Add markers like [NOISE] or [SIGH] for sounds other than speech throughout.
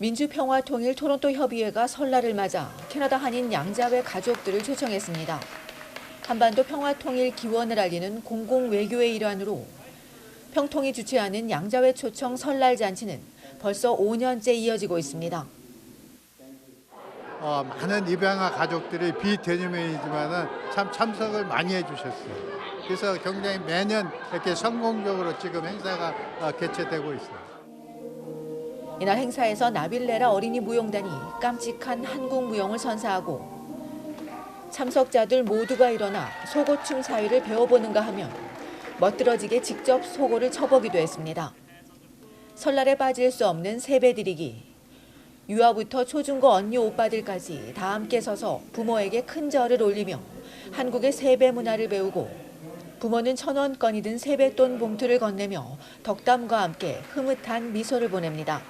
민주평화통일 토론토 협의회가 설날을 맞아 캐나다 한인 양자회 가족들을 초청했습니다. 한반도 평화통일 기원을 알리는 공공 외교의 일환으로 평통이 주최하는 양자회 초청 설날 잔치는 벌써 5년째 이어지고 있습니다. 어, 많은 입양아 가족들이 비대면이지만은 참 참석을 많이 해주셨어요. 그래서 굉장히 매년 이렇게 성공적으로 지금 행사가 어, 개최되고 있어요. 이날 행사에서 나빌레라 어린이 무용단이 깜찍한 한국 무용을 선사하고 참석자들 모두가 일어나 속옷춤 사위를 배워보는가 하면 멋들어지게 직접 속옷을 쳐보기도 했습니다. 설날에 빠질 수 없는 세배드리기. 유아부터 초중고 언니 오빠들까지 다 함께 서서 부모에게 큰 절을 올리며 한국의 세배 문화를 배우고 부모는 천 원권이 든 세뱃돈 봉투를 건네며 덕담과 함께 흐뭇한 미소를 보냅니다.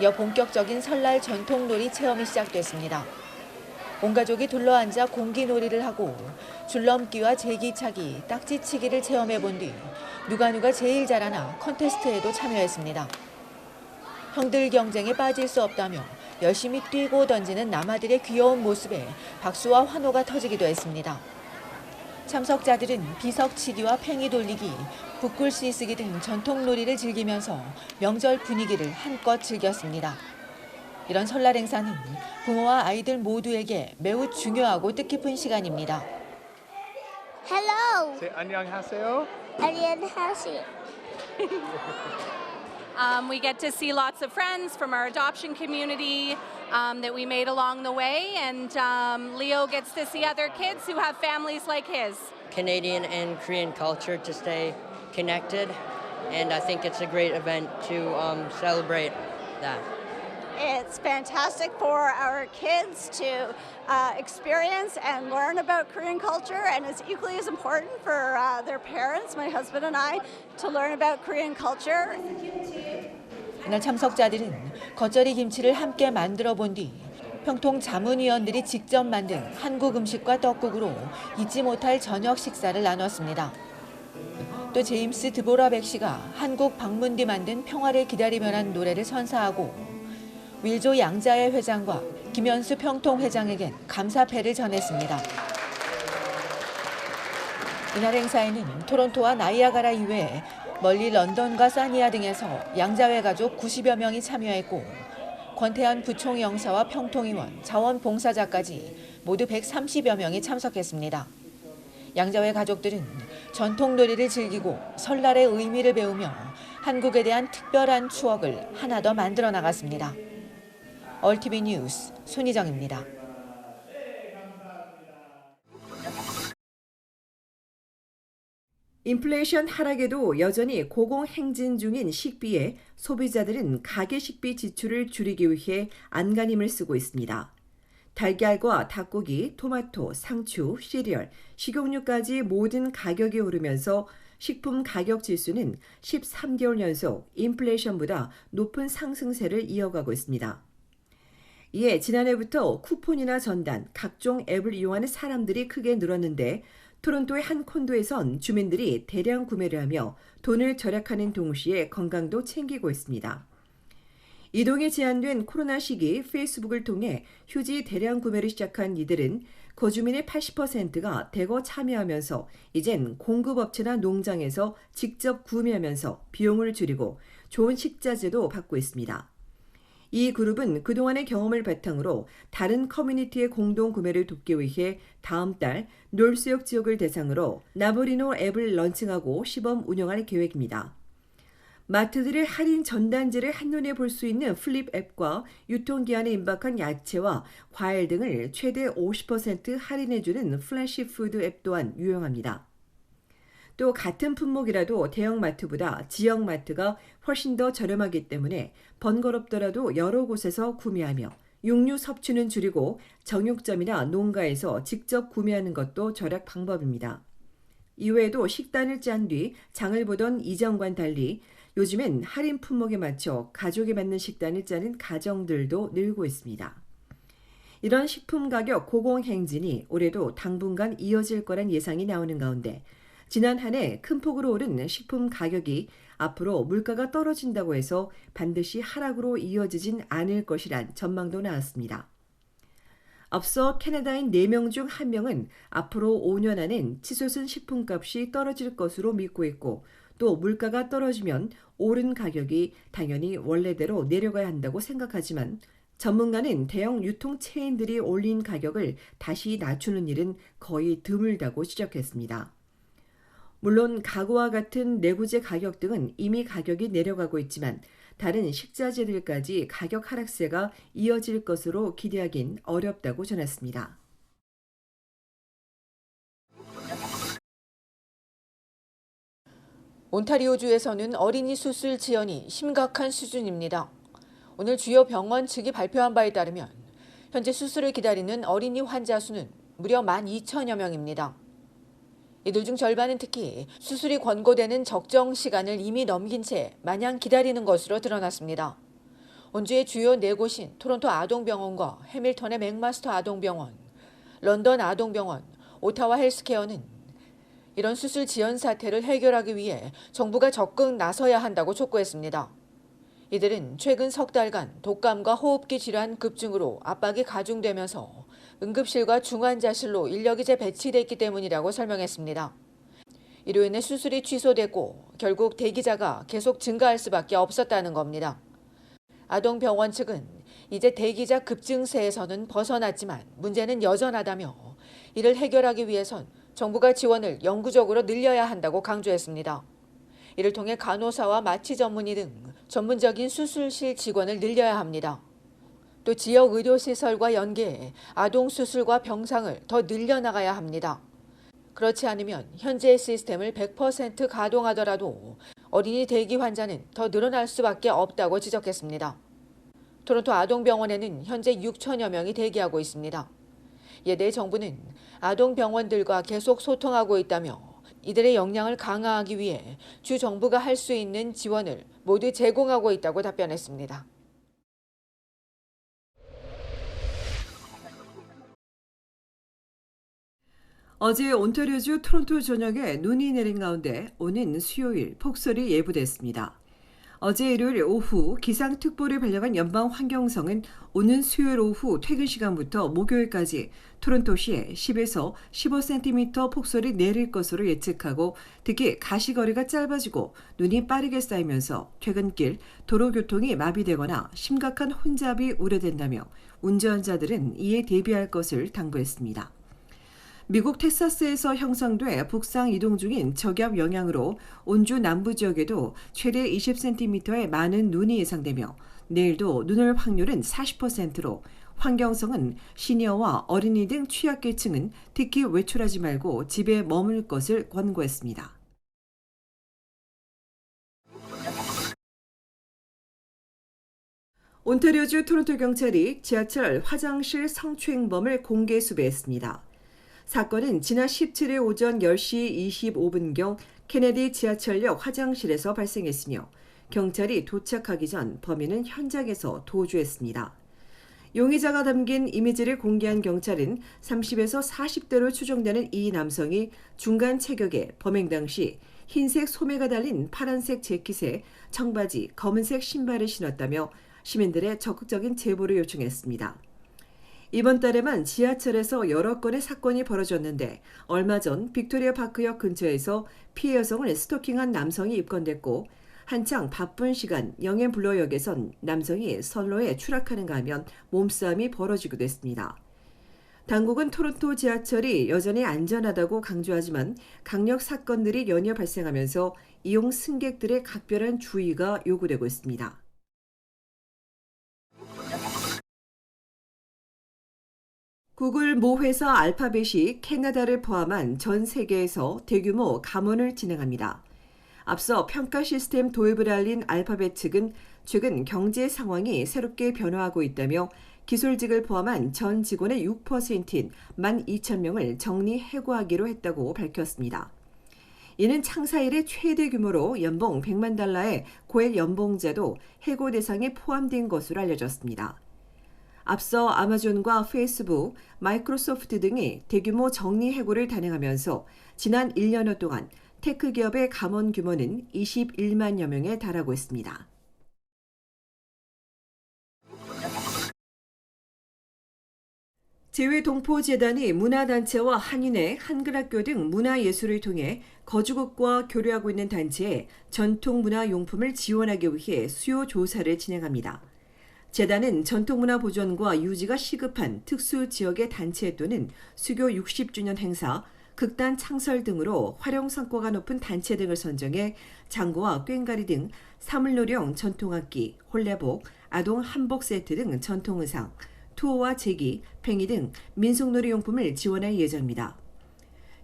이어 본격적인 설날 전통놀이 체험이 시작됐습니다. 온 가족이 둘러앉아 공기놀이를 하고 줄넘기와 제기차기, 딱지치기를 체험해 본 뒤 누가 누가 제일 잘하나 컨테스트에도 참여했습니다. 형들 경쟁에 빠질 수 없다며 열심히 뛰고 던지는 남아들의 귀여운 모습에 박수와 환호가 터지기도 했습니다. 참석자들은 비석치기와 팽이 돌리기, 붓글씨 쓰기 등 전통 놀이를 즐기면서 명절 분위기를 한껏 즐겼습니다. 이런 설날 행사는 부모와 아이들 모두에게 매우 중요하고 뜻깊은 시간입니다. Hello, 네, 안녕하세요. 안녕하세요. [LAUGHS] Um, we get to see lots of friends from our adoption community um, that we made along the way, and um, Leo gets to see other kids who have families like his. Canadian and Korean culture to stay connected, and I think it's a great event to um, celebrate that. It's fantastic for our kids to uh, experience and learn about Korean culture, and it's equally as important for uh, their parents, my husband and I, to learn about Korean culture. 이날 참석자들은 겉절이 김치를 함께 만들어 본 뒤 평통 자문위원들이 직접 만든 한국 음식과 떡국으로 잊지 못할 저녁 식사를 나눴습니다. 또 제임스 드보라 백 씨가 한국 방문 뒤 만든 평화를 기다리며란 노래를 선사하고 윌조 양자회 회장과 김현수 평통 회장에겐 감사패를 전했습니다. 이날 행사에는 토론토와 나이아가라 이외에 멀리 런던과 사니아 등에서 양자회 가족 90여 명이 참여했고 권태환 부총리 영사와 평통의원, 자원봉사자까지 모두 130여 명이 참석했습니다. 양자회 가족들은 전통 놀이를 즐기고 설날의 의미를 배우며 한국에 대한 특별한 추억을 하나 더 만들어 나갔습니다. 얼티비 뉴스 손희정입니다. 인플레이션 하락에도 여전히 고공행진 중인 식비에 소비자들은 가계 식비 지출을 줄이기 위해 안간힘을 쓰고 있습니다. 달걀과 닭고기, 토마토, 상추, 시리얼, 식용유까지 모든 가격이 오르면서 식품 가격 지수는 13개월 연속 인플레이션보다 높은 상승세를 이어가고 있습니다. 이에 지난해부터 쿠폰이나 전단, 각종 앱을 이용하는 사람들이 크게 늘었는데 토론토의 한 콘도에선 주민들이 대량 구매를 하며 돈을 절약하는 동시에 건강도 챙기고 있습니다. 이동이 제한된 코로나 시기 페이스북을 통해 휴지 대량 구매를 시작한 이들은 거주민의 80%가 대거 참여하면서 이젠 공급업체나 농장에서 직접 구매하면서 비용을 줄이고 좋은 식자재도 받고 있습니다. 이 그룹은 그동안의 경험을 바탕으로 다른 커뮤니티의 공동 구매를 돕기 위해 다음 달 놀수역 지역을 대상으로 나보리노 앱을 런칭하고 시범 운영할 계획입니다. 마트들의 할인 전단지를 한눈에 볼 수 있는 플립 앱과 유통기한에 임박한 야채와 과일 등을 최대 50% 할인해주는 플래시 푸드 앱 또한 유용합니다. 또 같은 품목이라도 대형 마트보다 지역 마트가 훨씬 더 저렴하기 때문에 번거롭더라도 여러 곳에서 구매하며 육류 섭취는 줄이고 정육점이나 농가에서 직접 구매하는 것도 절약 방법입니다. 이외에도 식단을 짠 뒤 장을 보던 이전과는 달리 요즘엔 할인 품목에 맞춰 가족에 맞는 식단을 짜는 가정들도 늘고 있습니다. 이런 식품 가격 고공행진이 올해도 당분간 이어질 거란 예상이 나오는 가운데 지난 한 해 큰 폭으로 오른 식품 가격이 앞으로 물가가 떨어진다고 해서 반드시 하락으로 이어지진 않을 것이란 전망도 나왔습니다. 앞서 캐나다인 4명 중 1명은 앞으로 5년 안엔 치솟은 식품값이 떨어질 것으로 믿고 있고 또 물가가 떨어지면 오른 가격이 당연히 원래대로 내려가야 한다고 생각하지만 전문가는 대형 유통 체인들이 올린 가격을 다시 낮추는 일은 거의 드물다고 지적했습니다. 물론 가구와 같은 내구재 가격 등은 이미 가격이 내려가고 있지만 다른 식자재들까지 가격 하락세가 이어질 것으로 기대하긴 어렵다고 전했습니다. 온타리오주에서는 어린이 수술 지연이 심각한 수준입니다. 오늘 주요 병원 측이 발표한 바에 따르면 현재 수술을 기다리는 어린이 환자 수는 무려 12,000여 명입니다. 이들 중 절반은 특히 수술이 권고되는 적정 시간을 이미 넘긴 채 마냥 기다리는 것으로 드러났습니다. 온주의 주요 네 곳인 토론토 아동병원과 해밀턴의 맥마스터 아동병원, 런던 아동병원, 오타와 헬스케어는 이런 수술 지연 사태를 해결하기 위해 정부가 적극 나서야 한다고 촉구했습니다. 이들은 최근 석 달간 독감과 호흡기 질환 급증으로 압박이 가중되면서 응급실과 중환자실로 인력이 재배치됐기 때문이라고 설명했습니다. 이로 인해 수술이 취소됐고 결국 대기자가 계속 증가할 수밖에 없었다는 겁니다. 아동병원 측은 이제 대기자 급증세에서는 벗어났지만 문제는 여전하다며 이를 해결하기 위해선 정부가 지원을 영구적으로 늘려야 한다고 강조했습니다. 이를 통해 간호사와 마취 전문의 등 전문적인 수술실 직원을 늘려야 합니다. 또 지역 의료시설과 연계해 아동 수술과 병상을 더 늘려나가야 합니다. 그렇지 않으면 현재의 시스템을 100% 가동하더라도 어린이 대기 환자는 더 늘어날 수밖에 없다고 지적했습니다. 토론토 아동병원에는 현재 6천여 명이 대기하고 있습니다. 대해 정부는 아동병원들과 계속 소통하고 있다며 이들의 역량을 강화하기 위해 주 정부가 할 수 있는 지원을 모두 제공하고 있다고 답변했습니다. 어제 온타리오주 토론토 전역에 눈이 내린 가운데 오는 수요일 폭설이 예보됐습니다. 어제 일요일 오후 기상특보를 발령한 연방환경성은 오는 수요일 오후 퇴근 시간부터 목요일까지 토론토시에 10에서 15cm 폭설이 내릴 것으로 예측하고 특히 가시거리가 짧아지고 눈이 빠르게 쌓이면서 퇴근길 도로 교통이 마비되거나 심각한 혼잡이 우려된다며 운전자들은 이에 대비할 것을 당부했습니다. 미국 텍사스에서 형성돼 북상 이동 중인 저기압 영향으로 온주 남부 지역에도 최대 20cm의 많은 눈이 예상되며 내일도 눈 올 확률은 40%로 환경성은 시니어와 어린이 등 취약계층은 특히 외출하지 말고 집에 머물 것을 권고했습니다. 온타리오주 토론토 경찰이 지하철 화장실 성추행범을 공개 수배했습니다. 사건은 지난 17일 오전 10시 25분경 케네디 지하철역 화장실에서 발생했으며 경찰이 도착하기 전 범인은 현장에서 도주했습니다. 용의자가 담긴 이미지를 공개한 경찰은 30에서 40대로 추정되는 이 남성이 중간 체격에 범행 당시 흰색 소매가 달린 파란색 재킷에 청바지, 검은색 신발을 신었다며 시민들의 적극적인 제보를 요청했습니다. 이번 달에만 지하철에서 여러 건의 사건이 벌어졌는데 얼마 전 빅토리아 파크역 근처에서 피해 여성을 스토킹한 남성이 입건됐고 한창 바쁜 시간 영앤 블러역에선 남성이 선로에 추락하는가 하면 몸싸움이 벌어지기도 했습니다. 당국은 토론토 지하철이 여전히 안전하다고 강조하지만 강력 사건들이 연이어 발생하면서 이용 승객들의 각별한 주의가 요구되고 있습니다. 구글 모 회사 알파벳이 캐나다를 포함한 전 세계에서 대규모 감원을 진행합니다. 앞서 평가 시스템 도입을 알린 알파벳 측은 최근 경제 상황이 새롭게 변화하고 있다며 기술직을 포함한 전 직원의 6%인 12,000명을 정리 해고하기로 했다고 밝혔습니다. 이는 창사 이래 최대 규모로 연봉 100만 달러의 고액 연봉자도 해고 대상에 포함된 것으로 알려졌습니다. 앞서 아마존과 페이스북, 마이크로소프트 등이 대규모 정리 해고를 단행하면서 지난 1년여 동안 테크 기업의 감원 규모는 21만여 명에 달하고 있습니다. 제외 동포재단이 문화단체와 한인회, 한글학교 등 문화예술을 통해 거주국과 교류하고 있는 단체에 전통문화용품을 지원하기 위해 수요 조사를 진행합니다. 재단은 전통문화 보존과 유지가 시급한 특수 지역의 단체 또는 수교 60주년 행사, 극단 창설 등으로 활용 성과가 높은 단체 등을 선정해 장구와 꽹가리 등 사물놀이용 전통악기, 홀레복, 아동 한복 세트 등 전통 의상, 투어와 제기, 팽이 등 민속놀이 용품을 지원할 예정입니다.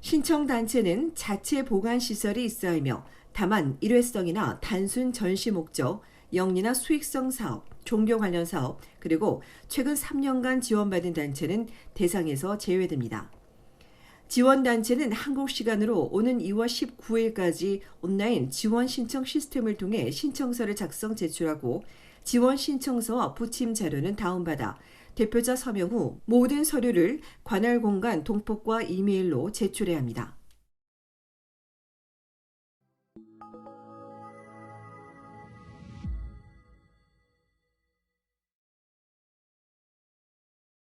신청 단체는 자체 보관 시설이 있어야 하며 다만 일회성이나 단순 전시 목적, 영리나 수익성 사업, 종교 관련 사업, 그리고 최근 3년간 지원받은 단체는 대상에서 제외됩니다. 지원 단체는 한국 시간으로 오는 2월 19일까지 온라인 지원 신청 시스템을 통해 신청서를 작성 제출하고 지원 신청서와 부침 자료는 다운받아 대표자 서명 후 모든 서류를 관할 공간 동폭과 이메일로 제출해야 합니다.